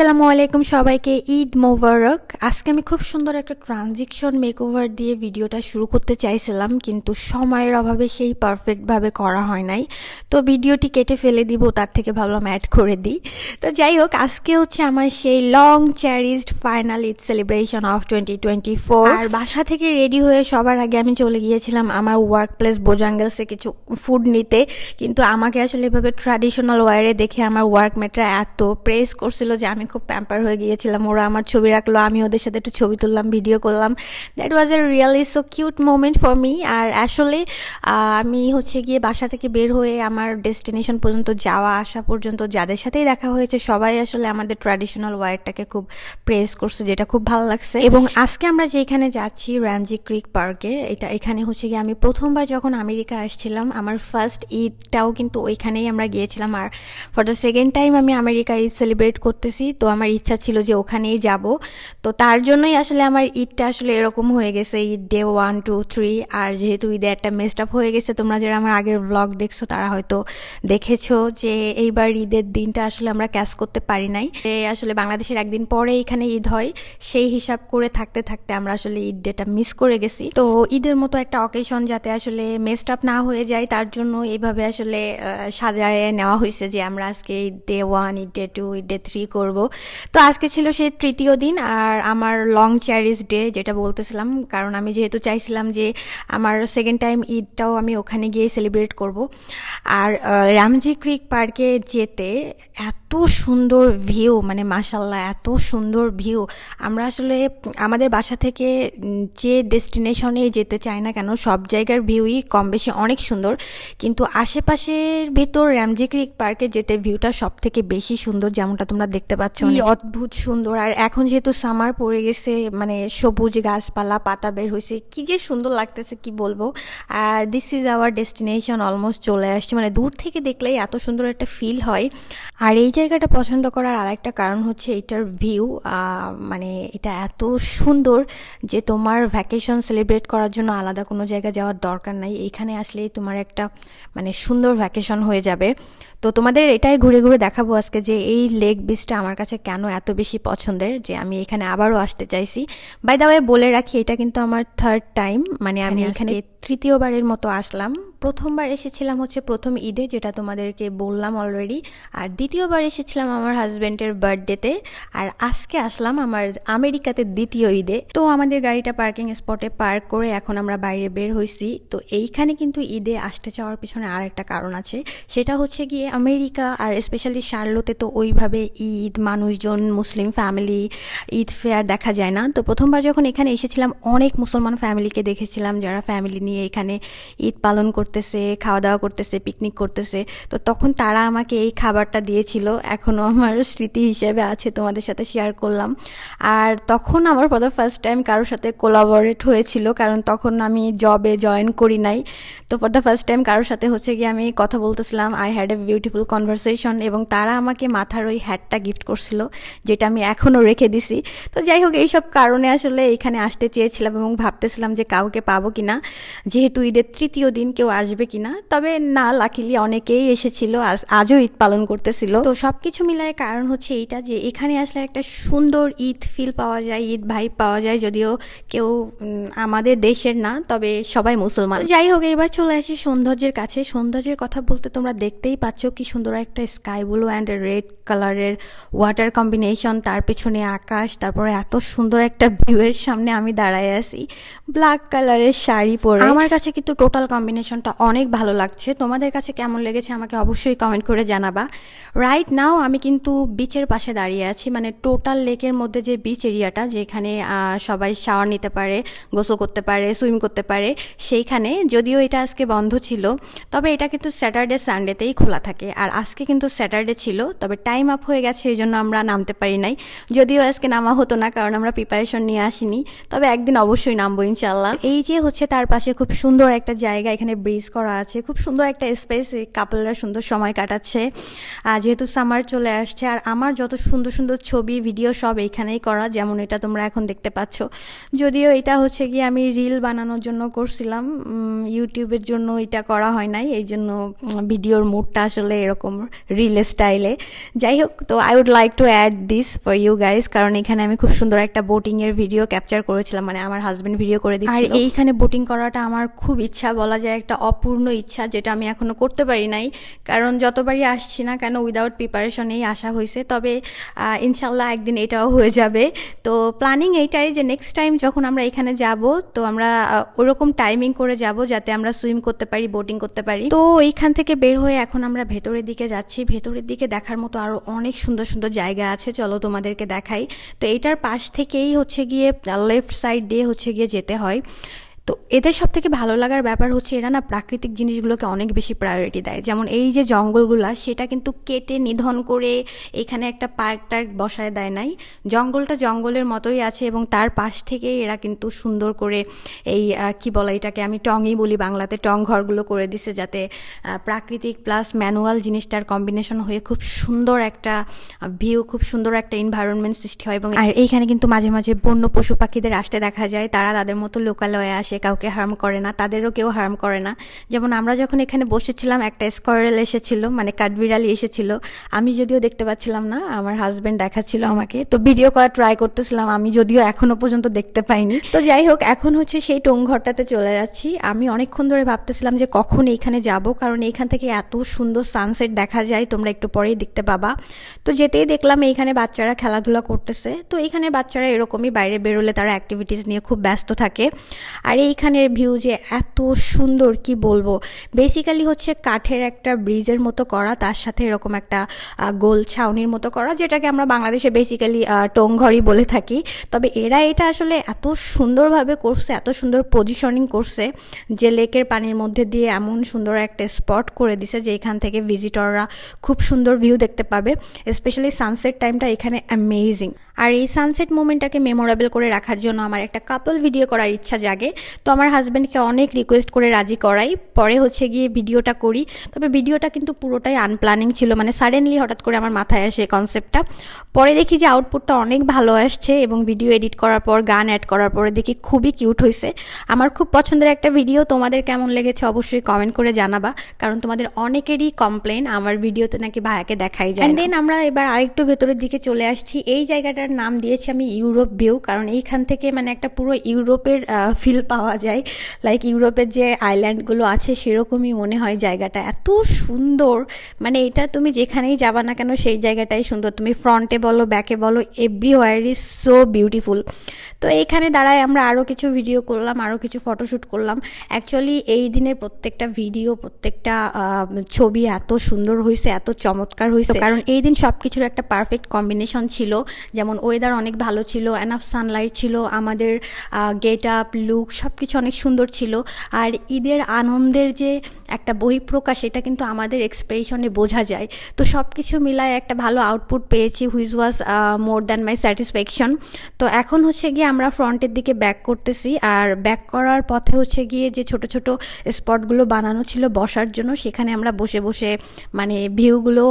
আসসালামু আলাইকুম সবাইকে, ঈদ মোবারক। আজকে আমি খুব সুন্দর একটা ট্রানজিকশন মেকওভার দিয়ে ভিডিওটা শুরু করতে চাইছিলাম, কিন্তু সময়ের অভাবে সেই পারফেক্টভাবে করা হয় নাই। তো ভিডিওটি কেটে ফেলে দিব, তার থেকে ভাবলাম অ্যাড করে দিই। তো যাই হোক, আজকে হচ্ছে আমার সেই long cherished final Eid celebration of twenty twenty four আর বাসা থেকে রেডি হয়ে সবার আগে আমি চলে গিয়েছিলাম আমার ওয়ার্ক প্লেস বোজাঙ্গেলসে কিছু ফুড নিতে। কিন্তু আমাকে আসলে এভাবে ট্র্যাডিশনাল ওয়ারে দেখে আমার ওয়ার্কমেটরা এত প্রেস করছিল যে আমি খুব প্যাম্পার হয়ে গিয়েছিলাম। ওরা আমার ছবি রাখল, আমি ওদের সাথে একটু ছবি তুললাম ভিডিও করলাম। That was a really so cute moment for me আর আসলে আমি হচ্ছে গিয়ে বাসা থেকে বের হয়ে আমার ডেস্টিনেশন পর্যন্ত যাওয়া, আসা পর্যন্ত যাদের সাথেই দেখা হয়েছে, সবাই আসলে আমাদের ট্র্যাডিশনাল ওয়ারটাকে খুব প্রেস করছে, যেটা খুব ভালো লাগছে। এবং আজকে আমরা যেখানে যাচ্ছি র্যামজি ক্রিক পার্কে এটা এখানে হচ্ছে গিয়ে আমি প্রথমবার যখন আমেরিকা আসছিলাম, আমার ফার্স্ট ঈদটাও কিন্তু ওইখানেই আমরা গিয়েছিলাম। আর ফর দ্য সেকেন্ড টাইম আমি আমেরিকা ঈদ সেলিব্রেট করতেছি। তো আমার ইচ্ছা ছিল যে ওখানেই যাব। তো তার জন্যই আসলে আমার ঈদটা আসলে এরকম হয়ে গেছে, Eid day one two three আর যেহেতু ঈদে একটা মেস্ট আপ হয়ে গেছে, তোমরা যারা আমার আগের ব্লগ দেখছ তারা হয়তো দেখেছ যে এইবার ঈদের দিনটা আসলে আমরা ক্যাশ করতে পারি নাই। আসলে বাংলাদেশের একদিন পরে এখানে ঈদ হয়, সেই হিসাব করে থাকতে থাকতে আমরা আসলে ঈদ ডেটা মিস করে গেছি। তো ঈদের মতো একটা অকেশন যাতে আসলে মেস্ট আপ না হয়ে যায়, তার জন্য এইভাবে আসলে সাজায় নেওয়া হয়েছে যে আমরা আজকে Eid day one Eid day two Eid day three করব। তো আজকে ছিল সেই তৃতীয় দিন আর আমার লং চ্যারিস ডে যেটা বলতেছিলাম। কারণ আমি যেহেতু চাইছিলাম যে আমার সেকেন্ড টাইম ঈদটাও আমি ওখানে গিয়ে সেলিব্রেট করব। আর রামজি ক্রিক পার্কে যেতে এত সুন্দর ভিউ মানে মাসাল্লাহ এত সুন্দর ভিউ আমরা আসলে আমাদের বাসা থেকে যে ডেস্টিনেশনে যেতে চাই না কেন সব জায়গার ভিউই কম বেশি অনেক সুন্দর। কিন্তু আশেপাশের ভেতর র্যামজি ক্রিক পার্কে যেতে ভিউটা সব থেকে বেশি সুন্দর যেমনটা তোমরা দেখতে পাচ্ছ অদ্ভুত সুন্দর। আর এখন যেহেতু সামার পড়ে গেছে মানে সবুজ গাছপালা পাতা বের হয়েছে কি যে সুন্দর লাগতেছে কি বলব? আর this is our destination almost চলে আসছে। মানে দূর থেকে দেখলেই এত সুন্দর একটা ফিল হয়। আর এই জায়গাটা পছন্দ করার আরেকটা কারণ হচ্ছে এটার ভিউ মানে এটা এত সুন্দর যে তোমার ভ্যাকেশন সেলিব্রেট করার জন্য আলাদা কোনো জায়গা যাওয়ার দরকার নাই। এখানে আসলেই তোমার একটা মানে সুন্দর ভ্যাকেশন হয়ে যাবে। তো তোমাদের এটাই ঘুরে ঘুরে দেখাবো আজকে যে এই লেক বিচটা আমার কাছে কেন এত বেশি পছন্দের যে আমি এখানে আবারও আসতে চাইছি। বাই দা ওয়ে বলে রাখি এটা কিন্তু আমার থার্ড টাইম মানে আমি এখানে তৃতীয়বারের মতো আসলাম। প্রথমবার এসেছিলাম হচ্ছে প্রথম ঈদে যেটা তোমাদেরকে বললাম অলরেডি আর দ্বিতীয়বার এসেছিলাম আমার হাজব্যান্ডের বার্থডেতে আর আজকে আসলাম আমার আমেরিকাতে দ্বিতীয় ঈদে। তো আমাদের গাড়িটা পার্কিং স্পটে পার্ক করে এখন আমরা বাইরে বের হয়েছি তো এইখানে কিন্তু ঈদে আসতে চাওয়ার পিছনে আর একটা কারণ আছে। সেটা হচ্ছে গিয়ে আমেরিকা আর স্পেশালি শার্লোতে তো ওইভাবে ঈদ, মানুষজন, মুসলিম ফ্যামিলি ঈদ ফেয়ার দেখা যায় না। তো প্রথমবার যখন এখানে এসেছিলাম, অনেক মুসলমান ফ্যামিলিকে দেখেছিলাম যারা ফ্যামিলি নিয়ে এখানে ঈদ পালন করতেছে খাওয়া দাওয়া করতেছে পিকনিক করতেছে। তো তখন তারা আমাকে এই খাবারটা দিয়েছিল। এখনও আমার স্মৃতি হিসেবে আছে, তোমাদের সাথে শেয়ার করলাম। আর তখন আমার ফর দ্য ফার্স্ট টাইম কারোর সাথে কোলাবরেট হয়েছিল, কারণ তখন আমি জবে জয়েন করি নাই। তো ফর দ্য ফার্স্ট টাইম কারোর সাথে হচ্ছে গিয়ে আমি কথা বলতেছিলাম I had a beautiful conversation এবং তারা আমাকে মাথার ওই হ্যাটটা গিফট করছিল, যেটা আমি এখনও রেখে দিছি। তো যাই হোক, এইসব কারণে আসলে এখানে আসতে চেয়েছিলাম এবং ভাবতেছিলাম যে কাউকে পাবো কিনা, যেহেতু ঈদের তৃতীয় দিন কেউ আসবে কি না তবে না লাকিলি অনেকেই এসেছিল, আজ, আজও ঈদ পালন করতেছিল। তো সব কিছু মিলায় কারণ হচ্ছে এইটা যে এখানে আসলে একটা সুন্দর ঈদ ফিল পাওয়া যায়, ঈদ ভাইব পাওয়া যায়, যদিও কেউ আমাদের দেশের না, তবে সবাই মুসলমান। যাই হোক, এবার চলে আসি সৌন্দর্যের কাছে। সৌন্দর্যের কথা বলতে তোমরা দেখতেই পাচ্ছ কি সুন্দর একটা স্কাই ব্লু অ্যান্ড রেড কালারের ওয়াটার কম্বিনেশন তার পেছনে আকাশ, তারপরে এত সুন্দর একটা ভিউয়ের সামনে আমি দাঁড়ায় আছি। ব্ল্যাক কালারের শাড়ি পরে। আমার কাছে কিন্তু টোটাল কম্বিনেশনটা অনেক ভালো লাগছে। তোমাদের কাছে কেমন লেগেছে আমাকে অবশ্যই কমেন্ট করে জানাবা। রাইট নাও আমি কিন্তু বিচের পাশে দাঁড়িয়ে আছি মানে টোটাল লেকের মধ্যে যে বিচ এরিয়াটা যেখানে সবাই শাওয়ার নিতে পারে, গোসল করতে পারে সুইম করতে পারে, সেইখানে, যদিও এটা আজকে বন্ধ ছিল, তবে এটা কিন্তু স্যাটারডে সানডেতেই খোলা থাকে। আর আজকে কিন্তু স্যাটারডে ছিল, তবে টাইম আপ হয়ে গেছে, এই জন্য আমরা নামতে পারি নাই। যদিও আজকে নামা হতো না, কারণ আমরা প্রিপারেশন নিয়ে আসিনি, তবে একদিন অবশ্যই নামবো ইনশাল্লাহ এই যে হচ্ছে তার পাশে খুব সুন্দর একটা জায়গা, এখানে ব্রিজ করা আছে, খুব সুন্দর একটা স্পেস কাপলরা সুন্দর সময় কাটাচ্ছে। আর যেহেতু সামার চলে আসছে, আর আমার যত সুন্দর সুন্দর ছবি ভিডিও সব এইখানেই করা, যেমন এটা তোমরা এখন দেখতে পাচ্ছ। যদিও এটা হচ্ছে গিয়ে আমি রিল বানানোর জন্য করছিলাম ইউটিউবের জন্য এটা করা হয় নাই, এই জন্য ভিডিওর মুডটা আসলে চলে এরকম রিল স্টাইলে যাই হোক তো I would like to add this for you guys কারণ এখানে আমি খুব সুন্দর একটা বোটিং এর ভিডিও ক্যাপচার করেছিলাম মানে আমার হাজবেন্ড ভিডিও করে দিচ্ছিল। আর এইখানে বোটিং করাটা আমার খুব ইচ্ছা বলা যায় একটা অপূর্ণ ইচ্ছা যেটা আমি এখনও করতে পারি নাই। কারণ যতবারই আসছি না কেন উইদাউট প্রিপারেশনেই আসা হয়েছে তবে ইনশাল্লাহ একদিন এটাও হয়ে যাবে। তো প্ল্যানিং এইটাই যে নেক্সট টাইম যখন আমরা এখানে যাব তো আমরা ওরকম টাইমিং করে যাব যাতে আমরা সুইম করতে পারি বোটিং করতে পারি। তো এইখান থেকে বের হয়ে এখন আমরা ভেতরের দিকে যাচ্ছি। ভেতরের দিকে দেখার মতো আরও অনেক সুন্দর সুন্দর জায়গা আছে। চলো তোমাদেরকে দেখাই। তো এটার পাশ থেকেই হচ্ছে গিয়ে লেফট সাইড দিয়ে হচ্ছে গিয়ে যেতে হয়। তো এদের সব থেকে ভালো লাগার ব্যাপার হচ্ছে এরা না প্রাকৃতিক জিনিসগুলোকে অনেক বেশি প্রায়োরিটি দেয়। যেমন এই যে জঙ্গলগুলা, সেটা কিন্তু কেটে নিধন করে এখানে একটা পার্ক টার্ক বসায় দেয় নাই। জঙ্গলটা জঙ্গলের মতোই আছে এবং তার পাশ থেকেই এরা কিন্তু সুন্দর করে এই কি বলে এটাকে আমি টংই বলি বাংলাতে, টং ঘরগুলো করে দিছে যাতে প্রাকৃতিক প্লাস ম্যানুয়াল জিনিসটার কম্বিনেশন হয়ে খুব সুন্দর একটা ভিউ খুব সুন্দর একটা এনভায়রনমেন্ট সৃষ্টি হয় এবং আর এইখানে কিন্তু মাঝে মাঝে বন্য পশু পাখিদের আসতে দেখা যায়। তারা তাদের মতো লোকালয়ে আসে কাউকে হার্ম করে না, তাদেরও কেউ হার্ম করে না। যেমন আমরা যখন এখানে বসেছিলাম, একটা স্কোয়ারেল এসেছিল মানে কাঠবিড়ালি এসেছিল। আমি যদিও দেখতে পাচ্ছিলাম না, আমার হাজব্যান্ড দেখাচ্ছিল আমাকে। তো ভিডিও করা ট্রাই করতেছিলাম, আমি যদিও এখনও পর্যন্ত দেখতে পাইনি। তো যাই হোক, এখন হচ্ছে সেই টংঘরটাতে চলে যাচ্ছি। আমি অনেকক্ষণ ধরে ভাবতেছিলাম যে কখন এইখানে যাব, কারণ এইখান থেকে এত সুন্দর সানসেট দেখা যায়, তোমরা একটু পরেই দেখতে পাবা। তো যেতেই দেখলাম এইখানে বাচ্চারা খেলাধুলা করতেছে। তো এইখানে বাচ্চারা এরকমই বাইরে বেরোলে তারা অ্যাক্টিভিটিস নিয়ে খুব ব্যস্ত থাকে। আর এইখানের ভিউ যে এত সুন্দর, কি বলব? বেসিক্যালি হচ্ছে কাঠের একটা ব্রিজের মতো করা, তার সাথে এরকম একটা গোল ছাউনির মতো করা, যেটাকে আমরা বাংলাদেশে বেসিক্যালি টোংঘরই বলে থাকি। তবে এরা এটা আসলে এত সুন্দরভাবে করছে, এত সুন্দর পজিশনিং করছে, যে লেকের পানির মধ্যে দিয়ে এমন সুন্দর একটা স্পট করে দিছে, যে এখান থেকে ভিজিটররা খুব সুন্দর ভিউ দেখতে পাবে। স্পেশালি সানসেট টাইমটা এখানে অ্যামেজিং আর এই সানসেট মোমেন্টটাকে মেমোরেবল করে রাখার জন্য আমার একটা কাপল ভিডিও করার ইচ্ছা জাগে। তো আমার হাজব্যান্ডকে অনেক রিকোয়েস্ট করে রাজি করাই। পরে হচ্ছে গিয়ে ভিডিওটা করি। তবে ভিডিওটা কিন্তু পুরোটাই আনপ্ল্যানিং ছিল। মানে সাডেনলি হঠাৎ করে আমার মাথায় আসে কনসেপ্টটা পরে দেখি যে আউটপুটটা অনেক ভালো আসছে এবং ভিডিও এডিট করার পর গান অ্যাড করার পরে দেখি খুবই কিউট হয়েছে আমার খুব পছন্দের একটা ভিডিও তোমাদের কেমন লেগেছে অবশ্যই কমেন্ট করে জানাবা। কারণ তোমাদের অনেকেরই কমপ্লেন আমার ভিডিওতে নাকি ভাইয়াকে দেখাই যায় দেন আমরা এবার আরেকটু ভেতরের দিকে চলে আসছি। এই জায়গাটার নাম দিয়েছি আমি ইউরোপ ভিউ। কারণ এইখান থেকে মানে একটা পুরো ইউরোপের ফিল পাওয়া যায়। লাইক ইউরোপের যে আইল্যান্ডগুলো আছে সেরকমই মনে হয় জায়গাটা। এত সুন্দর। মানে এটা তুমি যেখানেই যাবা না কেন সেই জায়গাটাই সুন্দর। তুমি ফ্রন্টে বলো ব্যাকে বলো এভরিওয়ার ইজ সো বিউটিফুল তো এইখানে দাঁড়ায় আমরা আরও কিছু ভিডিও করলাম আরও কিছু ফটোশ্যুট করলাম। অ্যাকচুয়ালি এই দিনের প্রত্যেকটা ভিডিও প্রত্যেকটা ছবি এত সুন্দর হয়েছে এত চমৎকার হয়েছে কারণ এই দিন সব কিছুর একটা পারফেক্ট কম্বিনেশন ছিল। যেমন ওয়েদার অনেক ভালো ছিল এনাফ সানলাইট ছিল আমাদের গেট আপ লুক সব কিছু অনেক সুন্দর ছিল। আর ঈদের আনন্দের যে একটা বহিঃপ্রকাশ এটা কিন্তু আমাদের এক্সপ্রেশনে বোঝা যায়। তো সব কিছু মিলায় একটা ভালো আউটপুট পেয়েছি which was more than my satisfaction তো এখন হচ্ছে গিয়ে আমরা ফ্রন্টের দিকে ব্যাক করতেছি। আর ব্যাক করার পথে হচ্ছে গিয়ে যে ছোট ছোট স্পটগুলো বানানো ছিল বসার জন্য, সেখানে আমরা বসে বসে মানে ভিউগুলো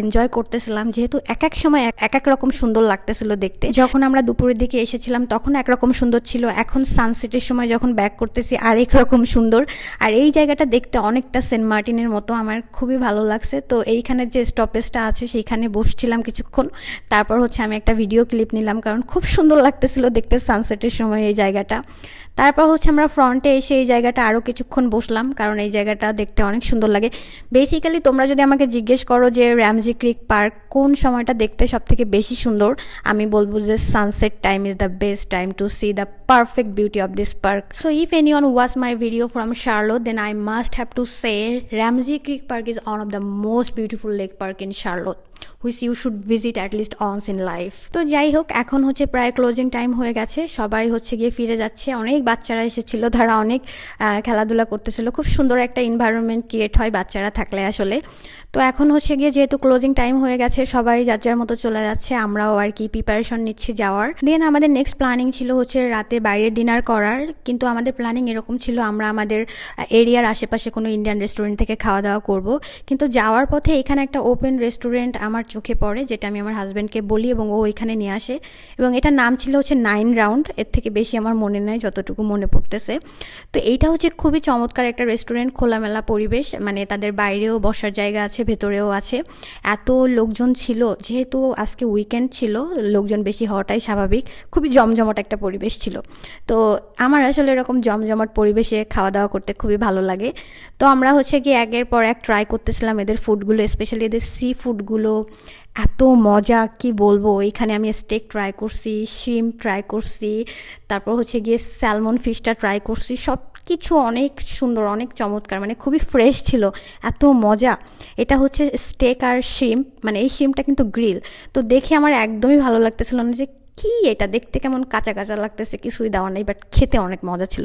এনজয় করতেছিলাম। যেহেতু এক এক সময় এক এক রকম সুন্দর লাগতেছিল দেখতে। যখন আমরা দুপুরের দিকে এসেছিলাম, তখন একরকম সুন্দর ছিল। এখন সানসেটের সময় যখন ব্যাক করতেছি আরেক রকম সুন্দর। আর এই জায়গাটা দেখতে অনেকটা সেন্ট মার্টিনের মতো, আমার খুবই ভালো লাগছে। তো এইখানে যে স্টপেজটা আছে সেইখানে বসছিলাম কিছুক্ষণ। তারপর হচ্ছে আমি একটা ভিডিও ক্লিপ নিলাম, কারণ খুব সুন্দর লাগতেছিল দেখতে সানসেটের সময় এই জায়গাটা। তারপর হচ্ছে আমরা ফ্রন্টে এসে এই জায়গাটা আরও কিছুক্ষণ বসলাম, কারণ এই জায়গাটা দেখতে অনেক সুন্দর লাগে। বেসিক্যালি তোমরা যদি আমাকে জিজ্ঞেস করো যে র্যামজি ক্রিক পার্ক কোন সময়টা দেখতে সব থেকে বেশি সুন্দর, আমি বলব যে sunset time is the best time to see the perfect beauty of this park so if anyone watch my video from Charlotte then I must have to say Ramsey Creek park is one of the most beautiful lake park in Charlotte which you should visit at least once in life তো যাই হোক, এখন হচ্ছে প্রায় closing time হয়ে গেছে। সবাই হচ্ছে গিয়ে ফিরে যাচ্ছে। অনেক বাচ্চারা এসেছিল, তারা অনেক খেলাধুলা করতেছিল। খুব সুন্দর একটা এনভায়রনমেন্ট ক্রিয়েট হয় বাচ্চারা থাকলে আসলে। তো এখন হচ্ছে গিয়ে যেহেতু ক্লোজিং টাইম হয়ে গেছে, সবাই যার যার মতো চলে যাচ্ছে, আমরাও আর কি প্রিপারেশন নিচ্ছি যাওয়ার। দেন আমাদের নেক্সট প্ল্যানিং ছিল হচ্ছে রাতে বাইরে ডিনার করার, কিন্তু আমাদের প্ল্যানিং এরকম ছিল আমরা আমাদের এরিয়ার আশেপাশে কোনো ইন্ডিয়ান রেস্টুরেন্ট থেকে খাওয়া দাওয়া করব। কিন্তু যাওয়ার পথে এখানে একটা ওপেন রেস্টুরেন্ট আমার চোখে পড়ে, যেটা আমি আমার হাজব্যান্ডকে বলি এবং ও এখানে নিয়ে আসে। এবং এটার নাম ছিল হচ্ছে নাইন রাউন্ড এর থেকে বেশি আমার মনে নেই, যতটুকু মনে পড়তেছে। তো এইটা হচ্ছে খুবই চমৎকার একটা রেস্টুরেন্ট খোলামেলা পরিবেশ মানে তাদের বাইরেও বসার জায়গা আছে ভেতরেও আছে। এত লোকজন ছিল, যেহেতু আজকে উইকেন্ড ছিল, লোকজন বেশি হওয়াটাই স্বাভাবিক। খুবই জমজমাট একটা পরিবেশ ছিল। তো আমার আসলে এরকম জমজমাট পরিবেশে খাওয়া দাওয়া করতে খুবই ভালো লাগে। তো আমরা হচ্ছে কি একের পর এক ট্রাই করতেছিলাম এদের ফুডগুলো স্পেশালি এদের সি ফুডগুলো এত মজা, কি বলব? এখানে আমি স্টেক ট্রাই করছি শিম ট্রাই করছি, তারপর হচ্ছে গিয়ে স্যালমন ফিশটা ট্রাই করছি, সব কিছু অনেক সুন্দর, অনেক চমৎকার মানে খুবই ফ্রেশ ছিল, এত মজা। এটা হচ্ছে স্টেক আর শিম মানে এই শিমটা কিন্তু গ্রিল তো দেখে আমার একদমই ভালো লাগতেছিল না যে কি এটা? দেখতে কেমন কাঁচা কাঁচা লাগতেছে, কিছুই দেওয়া নেই বাট খেতে অনেক মজা ছিল।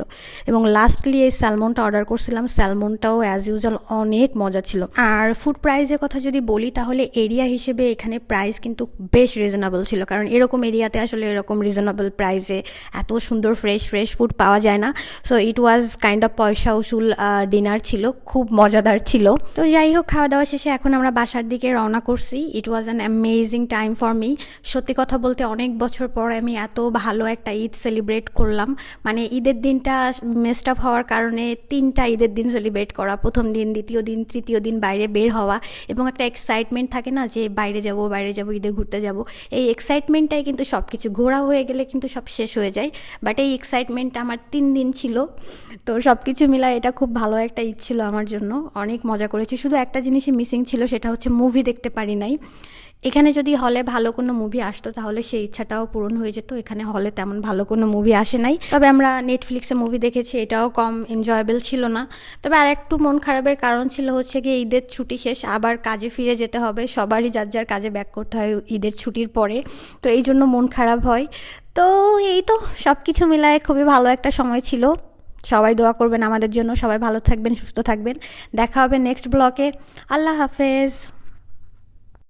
এবং লাস্টলি এই স্যালমনটা অর্ডার করছিলাম স্যালমনটাও অ্যাজ ইউজুয়াল অনেক মজা ছিল। আর ফুড প্রাইসের কথা যদি বলি, তাহলে এরিয়া হিসেবে এখানে প্রাইস কিন্তু বেশ রিজনেবল ছিল। কারণ এরকম এরিয়াতে আসলে এরকম রিজনেবল প্রাইসে এত সুন্দর ফ্রেশ ফ্রেশ ফুড পাওয়া যায় না। So it was kind of পয়সা উসুল ডিনার ছিল, খুব মজাদার ছিল। তো যাই হোক, খাওয়া দাওয়া শেষে এখন আমরা বাসার দিকে রওনা করছি। It was an amazing time for me সত্যি কথা বলতে অনেক বছর পর আমি এত ভালো একটা ঈদ সেলিব্রেট করলাম। মানে ঈদের দিনটা মেস্ট আপ হওয়ার কারণে তিনটা ঈদের দিন সেলিব্রেট করা, প্রথম দিন, দ্বিতীয় দিন, তৃতীয় দিন বাইরে বের হওয়া এবং একটা এক্সাইটমেন্ট থাকে না যে বাইরে যাব বাইরে যাব, ঈদে ঘুরতে যাব। এই এক্সাইটমেন্টটাই কিন্তু সব কিছু ঘোরা হয়ে গেলে কিন্তু সব শেষ হয়ে যায়। বাট এই এক্সাইটমেন্টটা আমার তিন দিন ছিল। তো সব কিছু মিলা এটা খুব ভালো একটা ঈদ ছিল আমার জন্য। অনেক মজা করেছি। শুধু একটা জিনিসই মিসিং ছিল, সেটা হচ্ছে মুভি দেখতে পারি নাই। এখানে যদি হলে ভালো কোনো মুভি আসতো, তাহলে সেই ইচ্ছাটাও পূরণ হয়ে যেত। এখানে হলে তেমন ভালো কোনো মুভি আসে নাই। তবে আমরা নেটফ্লিক্সে মুভি দেখেছি, এটাও কম এনজয়েবল ছিল না। তবে আর একটু মন খারাপের কারণ ছিল হচ্ছে গিয়ে ঈদের ছুটি শেষ, আবার কাজে ফিরে যেতে হবে। সবারই যার যার কাজে ব্যাক করতে হয় ঈদের ছুটির পরে। তো এই জন্য মন খারাপ হয়। তো এই তো সব কিছু মিলায় খুবই ভালো একটা সময় ছিল। সবাই দোয়া করবেন আমাদের জন্য। সবাই ভালো থাকবেন, সুস্থ থাকবেন। দেখা হবে নেক্সট ব্লকে আল্লাহ হাফেজ।